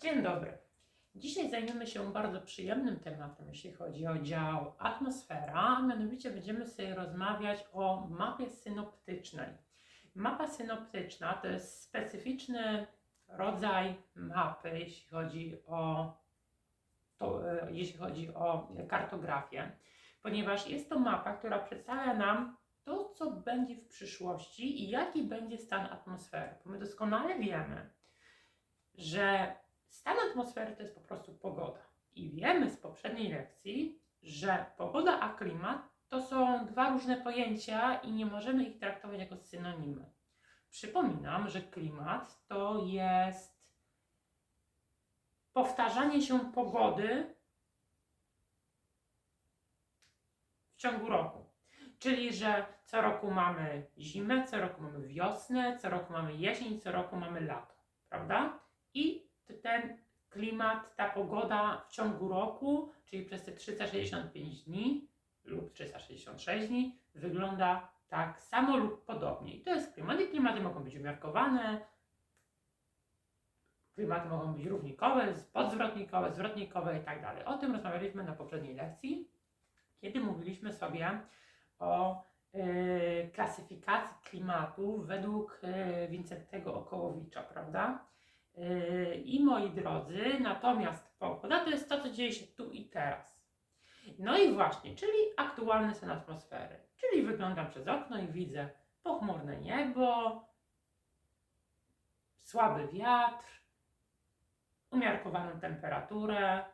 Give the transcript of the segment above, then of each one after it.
Dzień dobry. Dzisiaj zajmiemy się bardzo przyjemnym tematem, jeśli chodzi o dział atmosfera, mianowicie będziemy sobie rozmawiać o mapie synoptycznej. Mapa synoptyczna to jest specyficzny rodzaj mapy, jeśli chodzi o, to, e, jeśli chodzi o kartografię, ponieważ jest to mapa, która przedstawia nam to, co będzie w przyszłości i jaki będzie stan atmosfery. Bo my doskonale wiemy, że atmosfery to jest po prostu pogoda. I wiemy z poprzedniej lekcji, że pogoda a klimat to są dwa różne pojęcia i nie możemy ich traktować jako synonimy. Przypominam, że klimat to jest powtarzanie się pogody w ciągu roku. Czyli, że co roku mamy zimę, co roku mamy wiosnę, co roku mamy jesień, co roku mamy lato, prawda? I ten klimat, ta pogoda w ciągu roku, czyli przez te 365 dni lub 366 dni, wygląda tak samo lub podobnie. I to jest klimat. I klimaty mogą być umiarkowane, klimaty mogą być równikowe, podzwrotnikowe, zwrotnikowe i tak dalej. O tym rozmawialiśmy na poprzedniej lekcji, kiedy mówiliśmy sobie o e, klasyfikacji klimatu według e, Wincentego Okołowicza, prawda? E, I moi drodzy, natomiast pogoda to jest to, co dzieje się tu i teraz. No i właśnie, czyli aktualny stan atmosfery. Czyli wyglądam przez okno i widzę pochmurne niebo, słaby wiatr, umiarkowaną temperaturę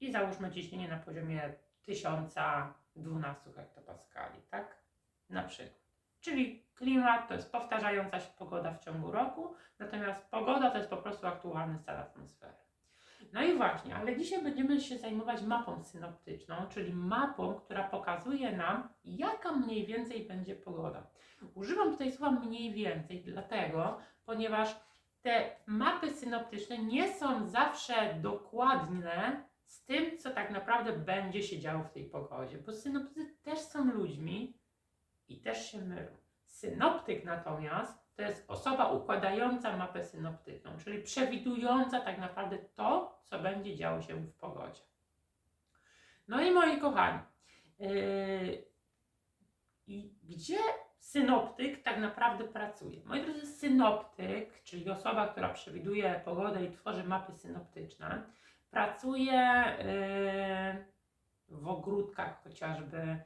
i załóżmy ciśnienie na poziomie 1012 hektopaskali, tak? Na przykład. Czyli klimat to jest powtarzająca się pogoda w ciągu roku, natomiast pogoda to jest po prostu aktualny stan atmosfery. No i właśnie, ale dzisiaj będziemy się zajmować mapą synoptyczną, czyli mapą, która pokazuje nam, jaka mniej więcej będzie pogoda. Używam tutaj słowa mniej więcej, dlatego, ponieważ te mapy synoptyczne nie są zawsze dokładne z tym, co tak naprawdę będzie się działo w tej pogodzie, bo synoptycy też są ludźmi i też się mylą. Synoptyk natomiast to jest osoba układająca mapę synoptyczną, czyli przewidująca tak naprawdę to, co będzie działo się w pogodzie. No i moi kochani, yy, i gdzie synoptyk tak naprawdę pracuje? Moi drodzy, synoptyk, czyli osoba, która przewiduje pogodę i tworzy mapy synoptyczne, pracuje yy, w ogródkach chociażby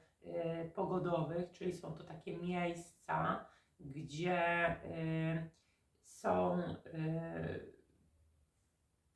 pogodowych, czyli są to takie miejsca, gdzie y, są y,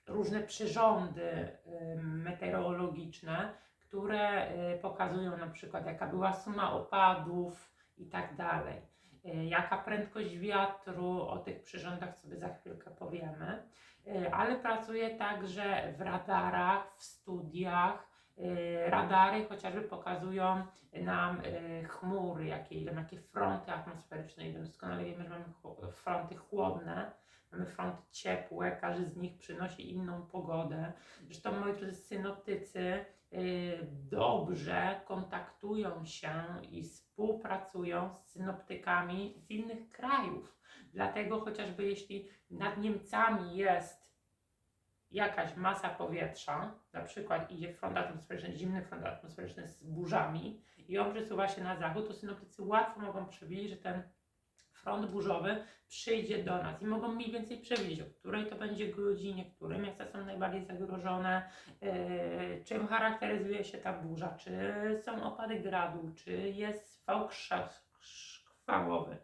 różne przyrządy y, meteorologiczne, które y, pokazują na przykład jaka była suma opadów i tak dalej. Y, Jaka prędkość wiatru, o tych przyrządach sobie za chwilkę powiemy, Y, ale pracuję także w radarach, w studiach. Y, Radary chociażby pokazują nam y, chmury, jakie idą, jakie fronty atmosferyczne idą. Doskonale wiemy, że mamy fronty chłodne, mamy fronty ciepłe, każdy z nich przynosi inną pogodę. Zresztą moi drodzy synoptycy y, dobrze kontaktują się i współpracują z synoptykami z innych krajów. Dlatego chociażby jeśli nad Niemcami jest jakaś masa powietrza, na przykład idzie front atmosferyczny, zimny front atmosferyczny z burzami i on przesuwa się na zachód, to synoptycy łatwo mogą przewidzieć, że ten front burzowy przyjdzie do nas i mogą mniej więcej przewidzieć, o której to będzie godzinie, które miasta są najbardziej zagrożone, yy, czym charakteryzuje się ta burza, czy są opady gradu, czy jest fałk krza- krwawowy,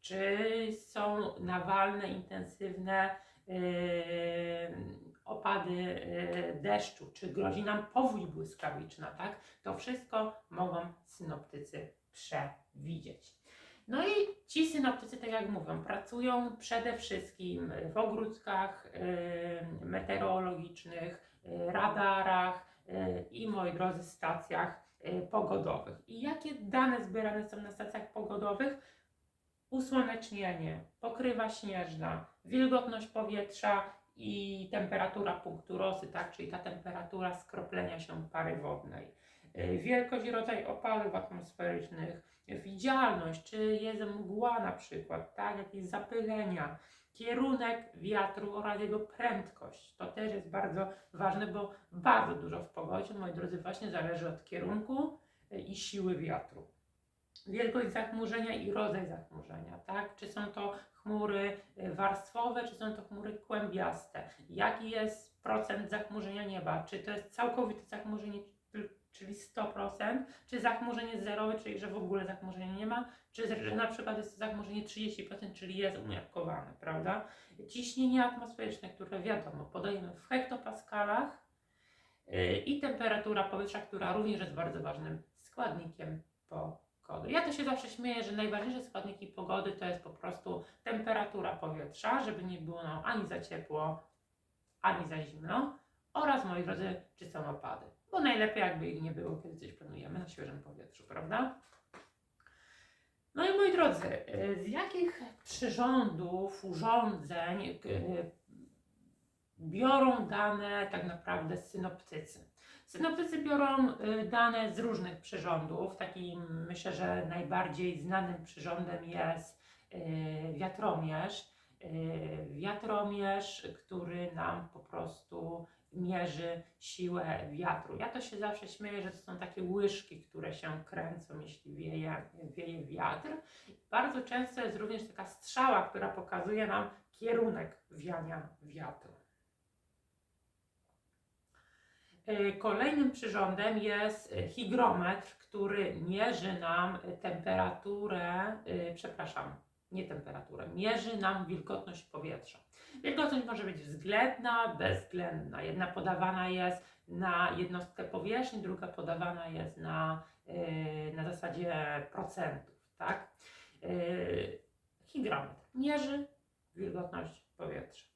czy są nawalne, intensywne yy, opady yy, deszczu, czy grozi nam powódź błyskawiczna, tak? To wszystko mogą synoptycy przewidzieć. No i ci synoptycy, tak jak mówią, pracują przede wszystkim w ogródkach yy, meteorologicznych, yy, radarach i, moi drodzy, stacjach pogodowych. I jakie dane zbierane są na stacjach pogodowych? Usłonecznienie, pokrywa śnieżna, wilgotność powietrza i temperatura punktu rosy, tak, czyli ta temperatura skroplenia się pary wodnej. y, wielkość i rodzaj opadów atmosferycznych, widzialność, czy jest mgła na przykład, tak, jakieś zapylenia, kierunek wiatru oraz jego prędkość. To też jest bardzo ważne, bo bardzo dużo w pogodzie, moi drodzy, właśnie zależy od kierunku y, i siły wiatru. Wielkość zachmurzenia i rodzaj zachmurzenia, tak? Czy są to chmury y, warstwowe, czy są to chmury kłębiaste? Jaki jest procent zachmurzenia nieba? Czy to jest całkowite zachmurzenie, czyli- czyli 100%, czy zachmurzenie zerowe, czyli że w ogóle zachmurzenia nie ma, czy że na przykład jest to zachmurzenie 30%, czyli jest umiarkowane, prawda? Ciśnienie atmosferyczne, które wiadomo, podajemy w hektopaskalach yy, i temperatura powietrza, która również jest bardzo ważnym składnikiem pogody. Ja to się zawsze śmieję, że najważniejsze składniki pogody to jest po prostu temperatura powietrza, żeby nie było nam ani za ciepło, ani za zimno oraz, moi drodzy, czy są opady. Bo najlepiej jakby ich nie było, kiedy coś planujemy na świeżym powietrzu, prawda? No i moi drodzy, y, z jakich przyrządów, urządzeń y, biorą dane tak naprawdę synoptycy? Synoptycy biorą y, dane z różnych przyrządów. Takim myślę, że najbardziej znanym przyrządem jest y, wiatromierz. Y, Wiatromierz, który nam po prostu mierzy siłę wiatru. Ja to się zawsze śmieję, że to są takie łyżki, które się kręcą, jeśli wieje, wieje wiatr. Bardzo często jest również taka strzała, która pokazuje nam kierunek wiania wiatru. Y, Kolejnym przyrządem jest hygrometr, który mierzy nam temperaturę, y, przepraszam, nie temperaturę, mierzy nam wilgotność powietrza. Wilgotność może być względna, bezwzględna. Jedna podawana jest na jednostkę powierzchni, druga podawana jest na, y, na zasadzie procentów, tak? Hygrometr mierzy wilgotność powietrza.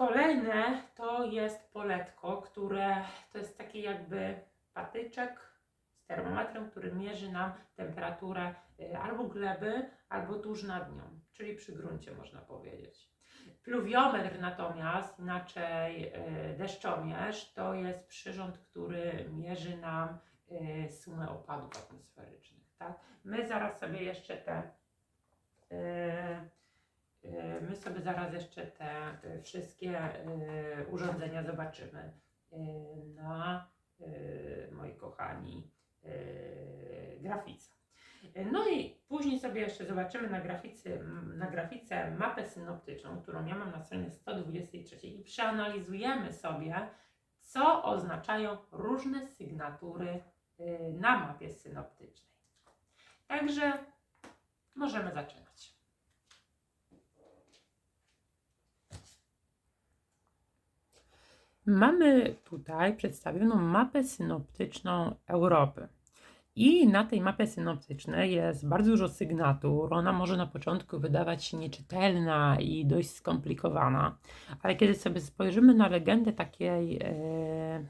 Kolejne to jest poletko, które to jest taki jakby patyczek z termometrem, który mierzy nam temperaturę y, albo gleby, albo tuż nad nią, czyli przy gruncie można powiedzieć. Pluviometr natomiast, inaczej y, deszczomierz, to jest przyrząd, który mierzy nam y, sumę opadów atmosferycznych. Tak? My zaraz sobie jeszcze te my sobie zaraz jeszcze te wszystkie y, urządzenia zobaczymy y, na, y, moi kochani, grafice. No i później sobie jeszcze zobaczymy na grafice, na grafice mapę synoptyczną, którą ja mam na stronie 123 i przeanalizujemy sobie, co oznaczają różne sygnatury na mapie synoptycznej. Także możemy zaczynać. Mamy tutaj przedstawioną mapę synoptyczną Europy. I na tej mapie synoptycznej jest bardzo dużo sygnatur. Ona może na początku wydawać się nieczytelna i dość skomplikowana, ale kiedy sobie spojrzymy na legendę takiej e,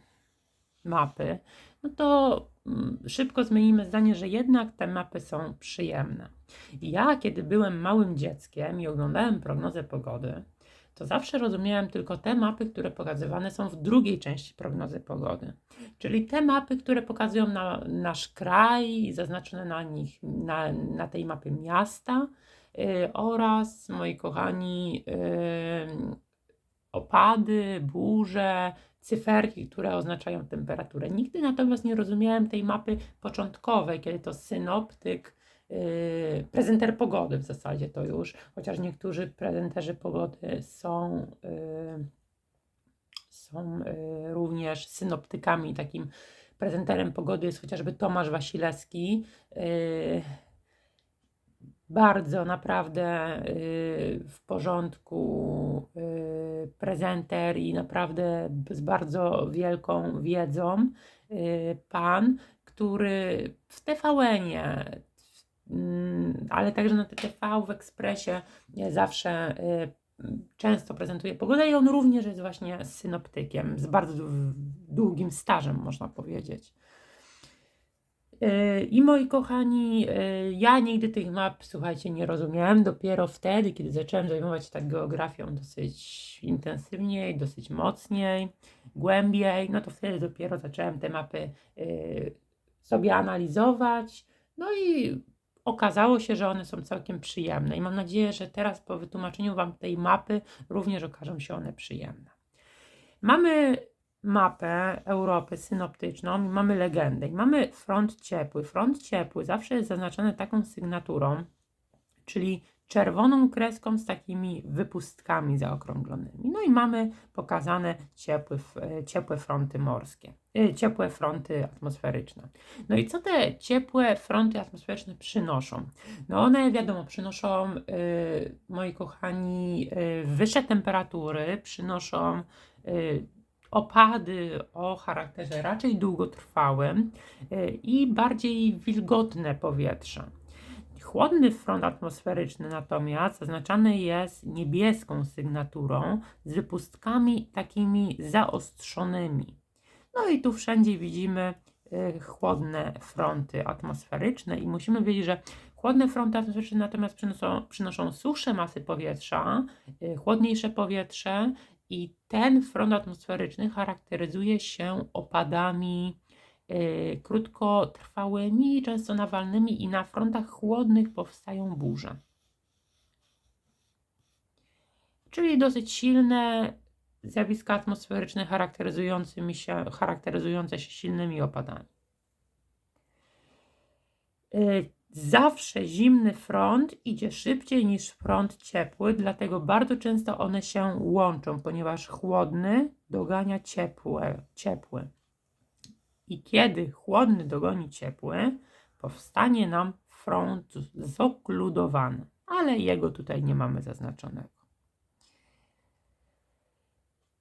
mapy, no to mm, szybko zmienimy zdanie, że jednak te mapy są przyjemne. Ja, kiedy byłem małym dzieckiem i oglądałem prognozę pogody, to zawsze rozumiałem tylko te mapy, które pokazywane są w drugiej części prognozy pogody. Czyli te mapy, które pokazują na, nasz kraj i zaznaczone na nich, na, na tej mapie miasta y, oraz, moi kochani, y, opady, burze, cyferki, które oznaczają temperaturę. Nigdy natomiast nie rozumiałem tej mapy początkowej, kiedy to synoptyk, prezenter pogody w zasadzie to już, chociaż niektórzy prezenterzy pogody są, yy, są yy, również synoptykami. Takim prezenterem pogody jest chociażby Tomasz Wasilewski. Bardzo naprawdę w porządku prezenter i naprawdę z bardzo wielką wiedzą pan, który w TVN-ie, ale także na TTV, w Ekspresie yy, zawsze yy, często prezentuje pogodę i on również jest właśnie synoptykiem z bardzo dłu- długim stażem, można powiedzieć. Yy, I moi kochani, ja nigdy tych map, słuchajcie, nie rozumiałem. Dopiero wtedy, kiedy zacząłem zajmować się tak geografią dosyć intensywniej, dosyć mocniej, głębiej, no to wtedy dopiero zacząłem te mapy sobie analizować. No i okazało się, że one są całkiem przyjemne. I mam nadzieję, że teraz po wytłumaczeniu Wam tej mapy również okażą się one przyjemne. Mamy mapę Europy synoptyczną i mamy legendę. I mamy front ciepły. Front ciepły zawsze jest zaznaczony taką sygnaturą, czyli czerwoną kreską z takimi wypustkami zaokrąglonymi. No i mamy pokazane ciepłe, e, ciepłe fronty morskie, e, ciepłe fronty atmosferyczne. No i co te ciepłe fronty atmosferyczne przynoszą? No one wiadomo, przynoszą, yy, moi kochani, wyższe temperatury, przynoszą opady o charakterze raczej długotrwałym i bardziej wilgotne powietrze. Chłodny front atmosferyczny natomiast zaznaczany jest niebieską sygnaturą z wypustkami takimi zaostrzonymi. No i tu wszędzie widzimy y, chłodne fronty atmosferyczne i musimy wiedzieć, że chłodne fronty atmosferyczne natomiast przynoszą, przynoszą masy powietrza, y, chłodniejsze powietrze i ten front atmosferyczny charakteryzuje się opadami krótkotrwałymi, często nawalnymi i na frontach chłodnych powstają burze. Czyli dosyć silne zjawiska atmosferyczne się, charakteryzujące się silnymi opadami. Yy, Zawsze zimny front idzie szybciej niż front ciepły, dlatego bardzo często one się łączą, ponieważ chłodny dogania ciepłe, ciepły. I kiedy chłodny dogoni ciepły, powstanie nam front zokludowany, ale jego tutaj nie mamy zaznaczonego.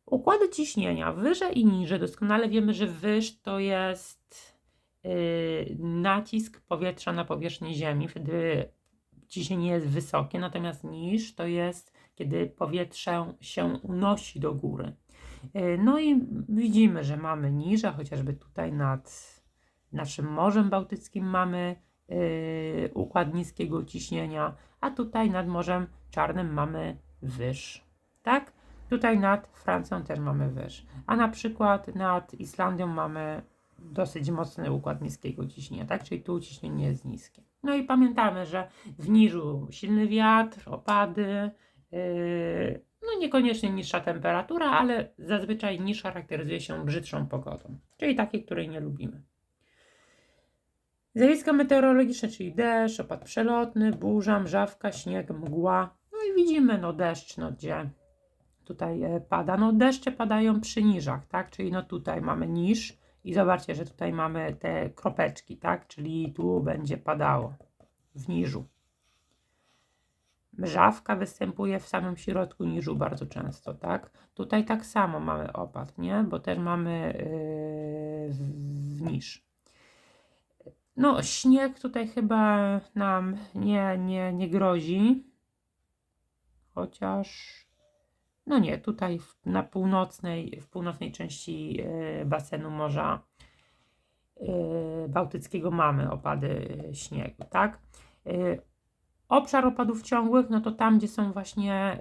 Układy ciśnienia wyżej i niżej. Doskonale wiemy, że wyż to jest Y, nacisk powietrza na powierzchnię Ziemi, wtedy ciśnienie jest wysokie, natomiast niż to jest, kiedy powietrze się unosi do góry. Y, no i widzimy, że mamy niża, chociażby tutaj nad naszym Morzem Bałtyckim mamy yy, układ niskiego ciśnienia, a tutaj nad Morzem Czarnym mamy wyż. Tak? Tutaj nad Francją też mamy wyż. A na przykład nad Islandią mamy dosyć mocny układ niskiego ciśnienia, tak? Czyli tu ciśnienie jest niskie. No i pamiętamy, że w niżu silny wiatr, opady, yy, niekoniecznie niższa temperatura, ale zazwyczaj niż charakteryzuje się brzydszą pogodą, czyli takiej, której nie lubimy. Zjawiska meteorologiczne, czyli deszcz, opad przelotny, burza, mrzawka, śnieg, mgła. No i widzimy no deszcz, no gdzie tutaj e, pada. No deszcze padają przy niżach, tak? Czyli no tutaj mamy niż, i zobaczcie, że tutaj mamy te kropeczki, tak? Czyli tu będzie padało w niżu. Mrzawka występuje w samym środku niżu bardzo często, tak? Tutaj tak samo mamy opad, nie? Bo też mamy yy, w niż. No, śnieg tutaj chyba nam nie, nie, nie grozi. Chociaż no nie, tutaj w, na północnej, w północnej części y, basenu Morza y, Bałtyckiego mamy opady śniegu, tak? Y, obszar opadów ciągłych, no to tam, gdzie są właśnie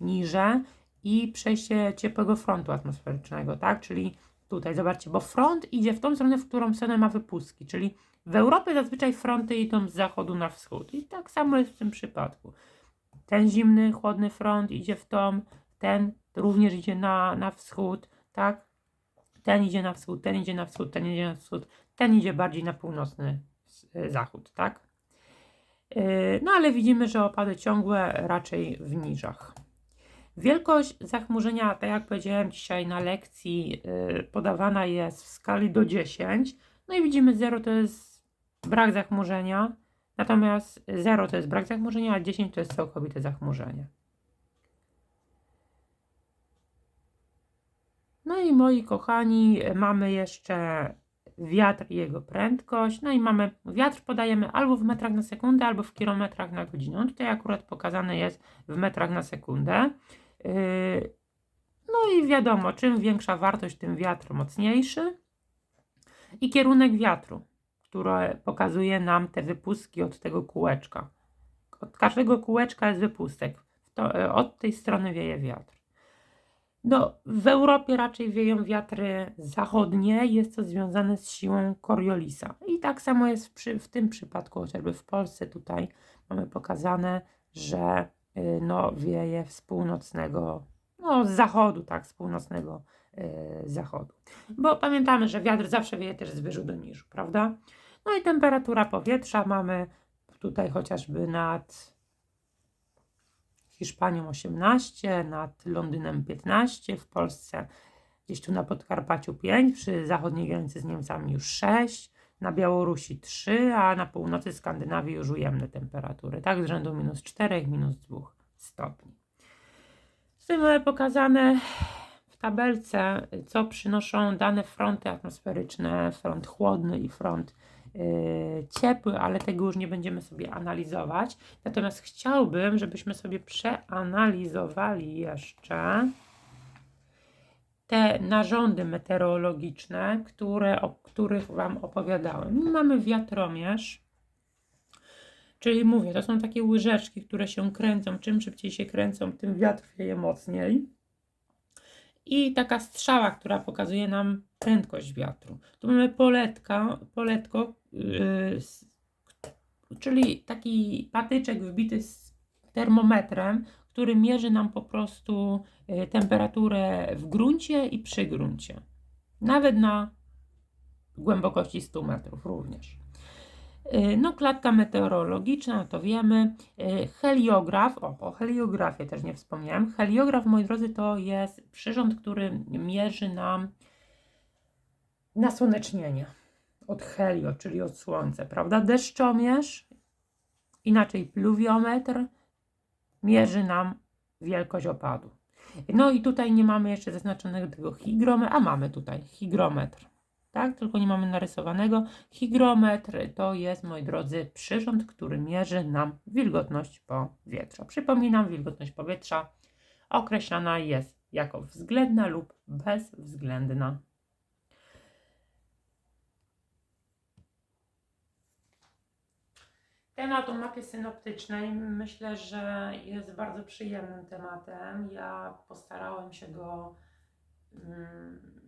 niże i przejście ciepłego frontu atmosferycznego, tak? Czyli tutaj, zobaczcie, bo front idzie w tą stronę, w którą stronę ma wypustki, czyli w Europie zazwyczaj fronty idą z zachodu na wschód i tak samo jest w tym przypadku. Ten zimny, chłodny front idzie w tom, ten również idzie na, na wschód, tak? Ten idzie na wschód, ten idzie na wschód, ten idzie na wschód, ten idzie bardziej na północny e, zachód, tak? E, no ale widzimy, że opady ciągłe raczej w niżach. Wielkość zachmurzenia, tak jak powiedziałem dzisiaj na lekcji, e, podawana jest w skali do 10. No i widzimy 0 to jest brak zachmurzenia, Natomiast 0 to jest brak zachmurzenia, a 10 to jest całkowite zachmurzenie. No i moi kochani, mamy jeszcze wiatr i jego prędkość. No i mamy wiatr podajemy albo w metrach na sekundę, albo w kilometrach na godzinę. Tutaj akurat pokazane jest w metrach na sekundę. Yy, no i wiadomo, czym większa wartość, tym wiatr mocniejszy. I kierunek wiatru które pokazuje nam te wypustki od tego kółeczka. Od każdego kółeczka jest wypustek. To, e, od tej strony wieje wiatr. No, w Europie raczej wieją wiatry zachodnie, jest to związane z siłą Coriolisa. I tak samo jest w, przy, w tym przypadku, chociażby w Polsce tutaj mamy pokazane, że y, no, wieje z północnego, no z zachodu, tak, z północnego y, zachodu. Bo pamiętamy, że wiatr zawsze wieje też z wyżu do niżu, prawda? No i temperatura powietrza mamy tutaj chociażby nad Hiszpanią 18, nad Londynem 15, w Polsce gdzieś tu na Podkarpaciu 5, przy zachodniej granicy z Niemcami już 6, na Białorusi 3, a na północy Skandynawii już ujemne temperatury, tak z rzędu minus 4, minus 2 stopni. Z tym mamy pokazane w tabelce, co przynoszą dane fronty atmosferyczne, front chłodny i front ciepły, ale tego już nie będziemy sobie analizować. Natomiast chciałbym, żebyśmy sobie przeanalizowali jeszcze te narządy meteorologiczne, które, o których Wam opowiadałem. Mamy wiatromierz, czyli mówię, to są takie łyżeczki, które się kręcą. Czym szybciej się kręcą, tym wiatr wieje mocniej. I taka strzała, która pokazuje nam prędkość wiatru. Tu mamy poletka, poletko, yy, czyli taki patyczek wbity z termometrem, który mierzy nam po prostu y, temperaturę w gruncie i przy gruncie. Nawet na głębokości 100 metrów również. Y, No, klatka meteorologiczna, no to wiemy. Y, Heliograf, o, o heliografie też nie wspomniałem. Heliograf, moi drodzy, to jest przyrząd, który mierzy nam nasłonecznienie od helio, czyli od słońca, prawda? Deszczomierz, inaczej pluviometr, mierzy nam wielkość opadu. No i tutaj nie mamy jeszcze zaznaczonego tego hygrometru, a mamy tutaj hygrometr, tak? Tylko nie mamy narysowanego. Hygrometr to jest, moi drodzy, przyrząd, który mierzy nam wilgotność powietrza. Przypominam, wilgotność powietrza określana jest jako względna lub bezwzględna. Temat o mapie synoptycznej myślę, że jest bardzo przyjemnym tematem. Ja postarałem się go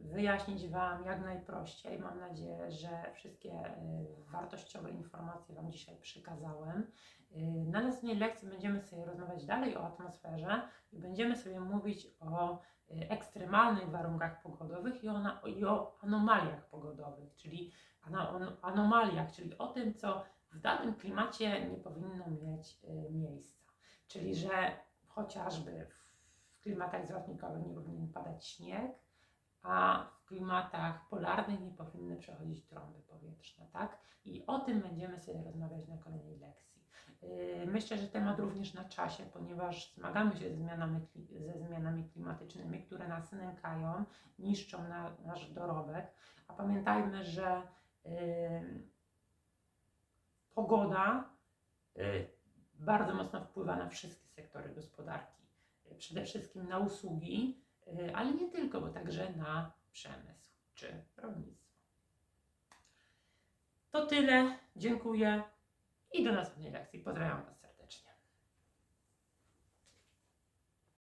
wyjaśnić Wam jak najprościej. Mam nadzieję, że wszystkie y, wartościowe informacje Wam dzisiaj przekazałem. Y, Na następnej lekcji będziemy sobie rozmawiać dalej o atmosferze i będziemy sobie mówić o y, ekstremalnych warunkach pogodowych i o, i o anomaliach pogodowych, czyli ano, anomaliach, czyli o tym, co w danym klimacie nie powinno mieć y, miejsca. Czyli, że chociażby w klimatach zwrotnikowych nie powinien padać śnieg, a w klimatach polarnych nie powinny przechodzić trąby powietrzne, tak? I o tym będziemy sobie rozmawiać na kolejnej lekcji. Yy, Myślę, że temat również na czasie, ponieważ zmagamy się ze zmianami, ze zmianami klimatycznymi, które nas nękają, niszczą na, nasz dorobek. A pamiętajmy, że yy, pogoda y, bardzo mocno wpływa na wszystkie sektory gospodarki. Przede wszystkim na usługi, y, ale nie tylko, bo także na przemysł czy rolnictwo. To tyle. Dziękuję i do następnej lekcji. Pozdrawiam Was.